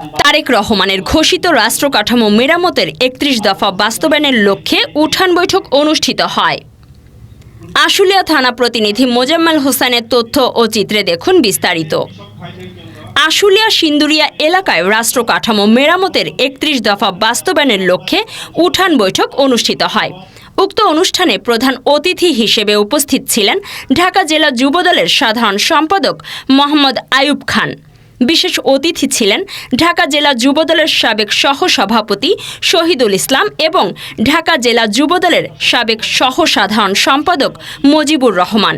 তারেক রহমানের ঘোষিত রাষ্ট্র কাঠামো মেরামতের একত্রিশ দফা বাস্তবায়নের লক্ষ্যে উঠান বৈঠক অনুষ্ঠিত হয়। আশুলিয়া থানা প্রতিনিধি মোজাম্মেল হোসেনের তথ্য ও চিত্রে দেখুন বিস্তারিত। আশুলিয়া সিন্দুরিয়া এলাকায় রাষ্ট্র কাঠামো মেরামতের একত্রিশ দফা বাস্তবায়নের লক্ষ্যে উঠান বৈঠক অনুষ্ঠিত হয়। উক্ত অনুষ্ঠানে প্রধান অতিথি হিসেবে উপস্থিত ছিলেন ঢাকা জেলা যুবদলের সাধারণ সম্পাদক মোহাম্মদ আয়ুব খান। বিশেষ অতিথি ছিলেন ঢাকা জেলা যুবদলের সাবেক সহসভাপতি শহীদুল ইসলাম এবং ঢাকা জেলা যুবদলের সাবেক সহ সাধারণ সম্পাদক মজিবুর রহমান।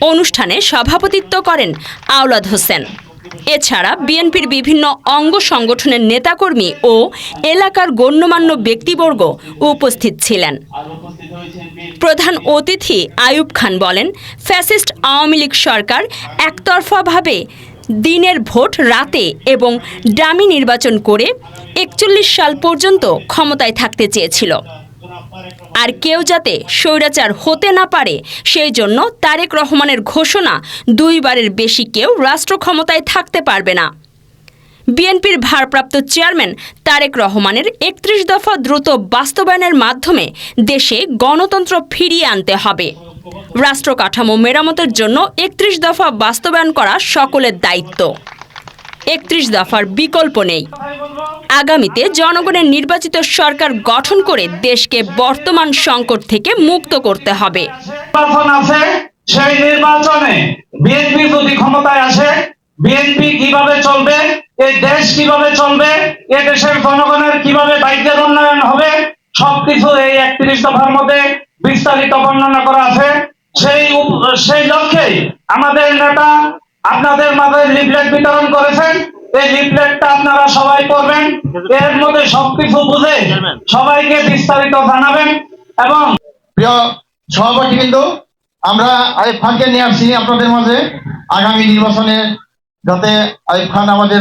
অনুষ্ঠানে সভাপতিত্ব করেন আওলাদ হোসেন। এছাড়া বিএনপির বিভিন্ন অঙ্গ সংগঠনের নেতাকর্মী ও এলাকার গণ্যমান্য ব্যক্তিবর্গ উপস্থিত ছিলেন। প্রধান অতিথি আয়ুব খান বলেন, ফ্যাসিস্ট আওয়ামী লীগ সরকার একতরফাভাবে দিনের ভোট রাতে এবং ডামি নির্বাচন করে একচল্লিশ সাল পর্যন্ত ক্ষমতায় থাকতে চেয়েছিল। আর কেউ যাতে স্বৈরাচার হতে না পারে, সেই জন্য তারেক রহমানের ঘোষণা দুইবারের বেশি কেউ রাষ্ট্র ক্ষমতায় থাকতে পারবে না। বিএনপির ভারপ্রাপ্ত চেয়ারম্যান তারেক রহমানের একত্রিশ দফা দ্রুত বাস্তবায়নের মাধ্যমে দেশে গণতন্ত্র ফিরিয়ে আনতে হবে। রাষ্ট্র কাঠামো মেরামতের জন্য একত্রিশ দফা বাস্তবায়ন করা সকলের দায়িত্ব। একত্রিশ দফার বিকল্প নেই। আগামীতে জনগণের নির্বাচিত সরকার গঠন করে দেশকে বর্তমান সংকট থেকে মুক্ত করতে হবে। সেই নির্বাচনে বিএনপি যদি ক্ষমতায় আসে, বিএনপি কীভাবে চলবে দেশ কীভাবে চলবে, এ দেশের জনগণের কীভাবে দায়িত্বের উন্নয়ন হবে, সবকিছু এই একত্রিশ দফার মধ্যে বিস্তারিত বর্ণনা করা আছে। সেই সেই লক্ষ্যে আমাদের নেতা আপনাদের মাঝে লিফলেট বিতরণ করেছেন। এই লিফলেটটা আপনারা সবাই করবেন এর মধ্যে সবকিছু বুঝে সবাইকে বিস্তারিত জানাবেন এবং প্রিয় সভাপতি কিন্তু আমরা আইব খানকে নিয়ে আসছি আপনাদের মাঝে। আগামী নির্বাচনে যাতে আইব খান আমাদের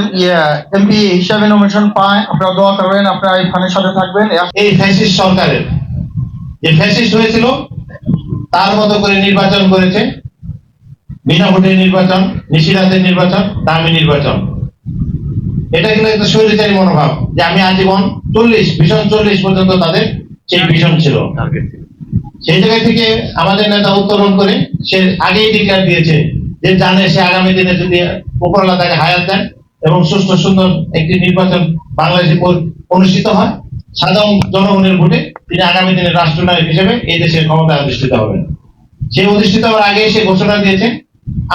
এমপি হিসাবে নমিনেশন পায় আপনারা দোয়া করবেন আপনারা আইব খানের সাথে থাকবেন। এই ফ্যাসিস্ট সরকারের যে ফ্যাসিস্ট হয়েছিল তার মতো করে নির্বাচন করেছে। বিনা ভোটের নির্বাচন নিশিরাতের নির্বাচন দামি নির্বাচন। এটা কিন্তু একটা স্বৈরাচারী মনোভাব যে আমি আজীবন চল্লিশ ভীষণ চল্লিশ পর্যন্ত তাদের সেই ভীষণ ছিল। সেই জায়গা থেকে আমাদের নেতা উত্তরণ করে সে আগেই ডিক্লার দিয়েছে যে জানে সে আগামী দিনে যদি উপরওয়ালা তাকে হায়াত দেন এবং সুস্থ সুন্দর একটি নির্বাচন বাংলাদেশে অনুষ্ঠিত হয়। সাধারণ জনগণের ভোটে তিনি আগামী দিনে রাষ্ট্রনায়ক হিসেবে এই দেশের ক্ষমতায় অধিষ্ঠিত হবেন। সে অধিষ্ঠিত হওয়ার আগে সে ঘোষণা দিয়েছে,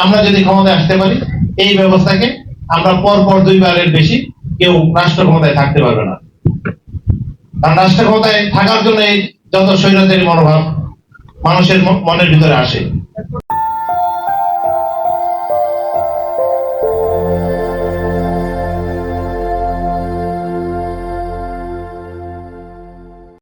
আমরা যদি ক্ষমতায় আসতে পারি, এই ব্যবস্থাকে আমরা পর পর দুইবারের বেশি কেউ রাষ্ট্র ক্ষমতায় থাকতে পারবে না। কারণ রাষ্ট্র ক্ষমতায় থাকার জন্য এই যত স্বৈরাচারী মনোভাব মানুষের মনের ভিতরে আসে।